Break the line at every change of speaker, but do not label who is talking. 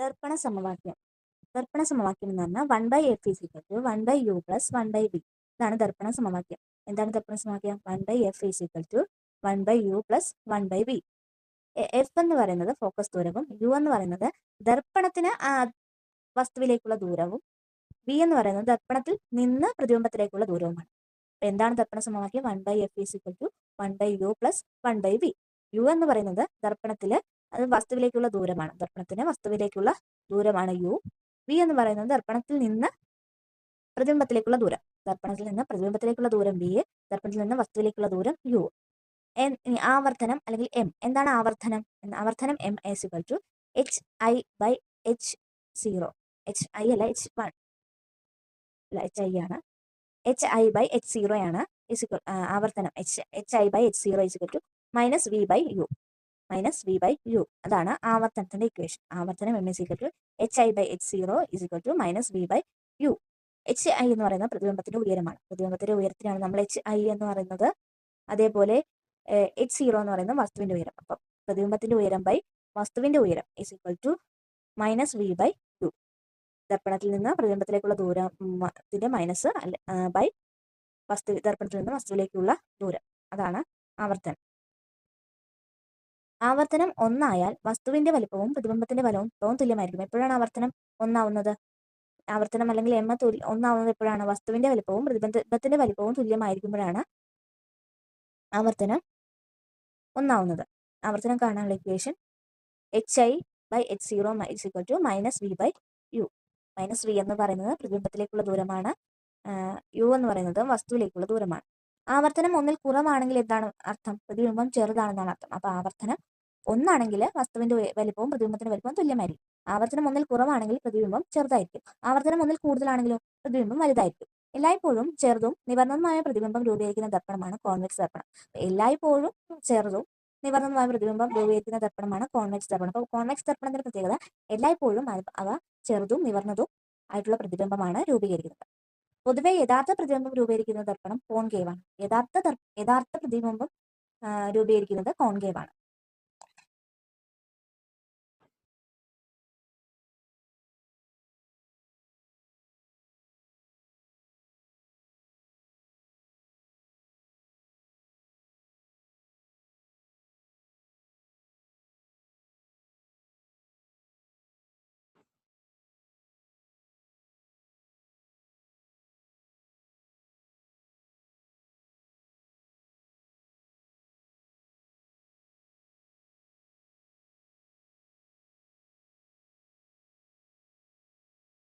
ദർപ്പണ സമവാക്യം. ദർപ്പണ സമവാക്യം എന്ന് പറഞ്ഞാൽ one by f is equal to one by u plus one by b ഇതാണ് ദർപ്പണ സമവാക്യം. എന്താണ് ദർപ്പണ സമവാക്യം? One by f is equal to one by u plus one by b f എന്ന് പറയുന്നത് ഫോക്കസ് ദൂരവും യു എന്ന് പറയുന്നത് ദർപ്പണത്തിന് വസ്തുവിലേക്കുള്ള ദൂരവും ബി എന്ന് പറയുന്നത് ദർപ്പണത്തിൽ നിന്ന് പ്രതിബിംബത്തിലേക്കുള്ള ദൂരവുമാണ്. എന്താണ് ദർപ്പണ സമവാക്യം? One by f is equal to one by u plus one by b u എന്ന് പറയുന്നത് ദർപ്പണത്തിൽ അത് വസ്തുവിലേക്കുള്ള ദൂരമാണ്. ദർപ്പണത്തിന് വസ്തുവിലേക്കുള്ള ദൂരമാണ് യു. വി എന്ന് പറയുന്നത് ദർപ്പണത്തിൽ നിന്ന് പ്രതിബിംബത്തിലേക്കുള്ള ദൂരം. ദർപ്പണത്തിൽ നിന്ന് പ്രതിബിംബത്തിലേക്കുള്ള ദൂരം ബി ദർപ്പണത്തിൽ നിന്ന് വസ്തുവിലേക്കുള്ള ദൂരം യു. ആവർത്തനം അല്ലെങ്കിൽ എം. എന്താണ് ആവർത്തനം? ആവർത്തനം m is equal to h i by h zero h i അല്ല എച്ച് വൺ അല്ല എച്ച് ഐ ആണ്. H i by h zero ആണ്. ആവർത്തനം. H h i by h zero is equal to minus v by u minus v by u അതാണ് ആവർത്തനത്തിന്റെ equation ആവർത്തനം m is equal to h i by h zero is equal to minus v by u h i എന്ന് പറയുന്നത് പ്രതിബിംബത്തിന്റെ ഉയരമാണ്. പ്രതിബിംബത്തിന്റെ ഉയരത്തിനാണ് നമ്മൾ H I എന്ന് പറയുന്നത്. അതേപോലെ H zero എന്ന് പറയുന്നത് വസ്തുവിന്റെ ഉയരം. അപ്പം പ്രതിബിംബത്തിന്റെ ഉയരം ബൈ വസ്തുവിന്റെ ഉയരം is equal to minus v by u ദർപ്പണത്തിൽ നിന്ന് പ്രതിബിംബത്തിലേക്കുള്ള ദൂരത്തിന്റെ മൈനസ് ബൈ വസ്തു ദർപ്പണത്തിൽ നിന്ന് വസ്തുവിലേക്കുള്ള ദൂരം. അതാണ് ആവർത്തനം. ആവർത്തനം ഒന്നായാൽ വസ്തുവിന്റെ വലിപ്പവും പ്രതിബിംബത്തിന്റെ വലിപ്പവും തുല്യമായിരിക്കും. എപ്പോഴാണ് ആവർത്തനം ഒന്നാവുന്നത്? ആവർത്തനം അല്ലെങ്കിൽ എമ്മ തുല്യ ഒന്നാവുന്നത് എപ്പോഴാണ്? വസ്തുവിന്റെ വലിപ്പവും പ്രതിബിംബത്തിന്റെ വലിപ്പവും തുല്യമായിരിക്കുമ്പോഴാണ് ആവർത്തനം ഒന്നാവുന്നത്. ആവർത്തനം കാണാനുള്ള equation h i by h zero is equal to minus v by u minus v എന്ന് പറയുന്നത് പ്രതിബിംബത്തിലേക്കുള്ള ദൂരമാണ്. യു എന്ന് പറയുന്നത് വസ്തുവിലേക്കുള്ള ദൂരമാണ്. ആവർത്തനം ഒന്നിൽ കുറവാണെങ്കിൽ എന്താണ് അർത്ഥം? പ്രതിബിംബം ചെറുതാണെന്നാണ് അർത്ഥം. അപ്പൊ ആവർത്തനം ഒന്നാണെങ്കിൽ വസ്തുവിന്റെ വലിപ്പവും പ്രതിബിംബത്തിന്റെ വലിപ്പവും തുല്യമായിരിക്കും. ആവർത്തനം ഒന്നിൽ കുറവാണെങ്കിൽ പ്രതിബിംബം ചെറുതായിരിക്കും. ആവർത്തനം ഒന്നിൽ കൂടുതലാണെങ്കിലോ പ്രതിബിംബം വലുതായിരിക്കും. എല്ലായ്പ്പോഴും ചെറുതും നിവർണതുമായ പ്രതിബിംബം രൂപീകരിക്കുന്ന ദർപ്പണമാണ് കോൺവെക്സ് ദർപ്പണം. എല്ലായ്പ്പോഴും ചെറുതും നിവർണതുമായ പ്രതിബിംബം രൂപീകരിക്കുന്ന ദർപ്പണമാണ് കോൺവെക്സ് ദർപ്പണം. അപ്പോൾ കോൺവെക്സ് ദർപ്പണത്തിന്റെ പ്രത്യേകത എല്ലായ്പ്പോഴും അവ ചെറുതും നിവർന്നതും ആയിട്ടുള്ള പ്രതിബിംബമാണ് രൂപീകരിക്കുന്നത്. പൊതുവെ യഥാർത്ഥ പ്രതിബിംബം രൂപീകരിക്കുന്ന ദർപ്പണം കോൺകേവ് ആണ് യഥാർത്ഥ യഥാർത്ഥ പ്രതിബിംബം രൂപീകരിക്കുന്നത് കോൺകേവ് ആണ്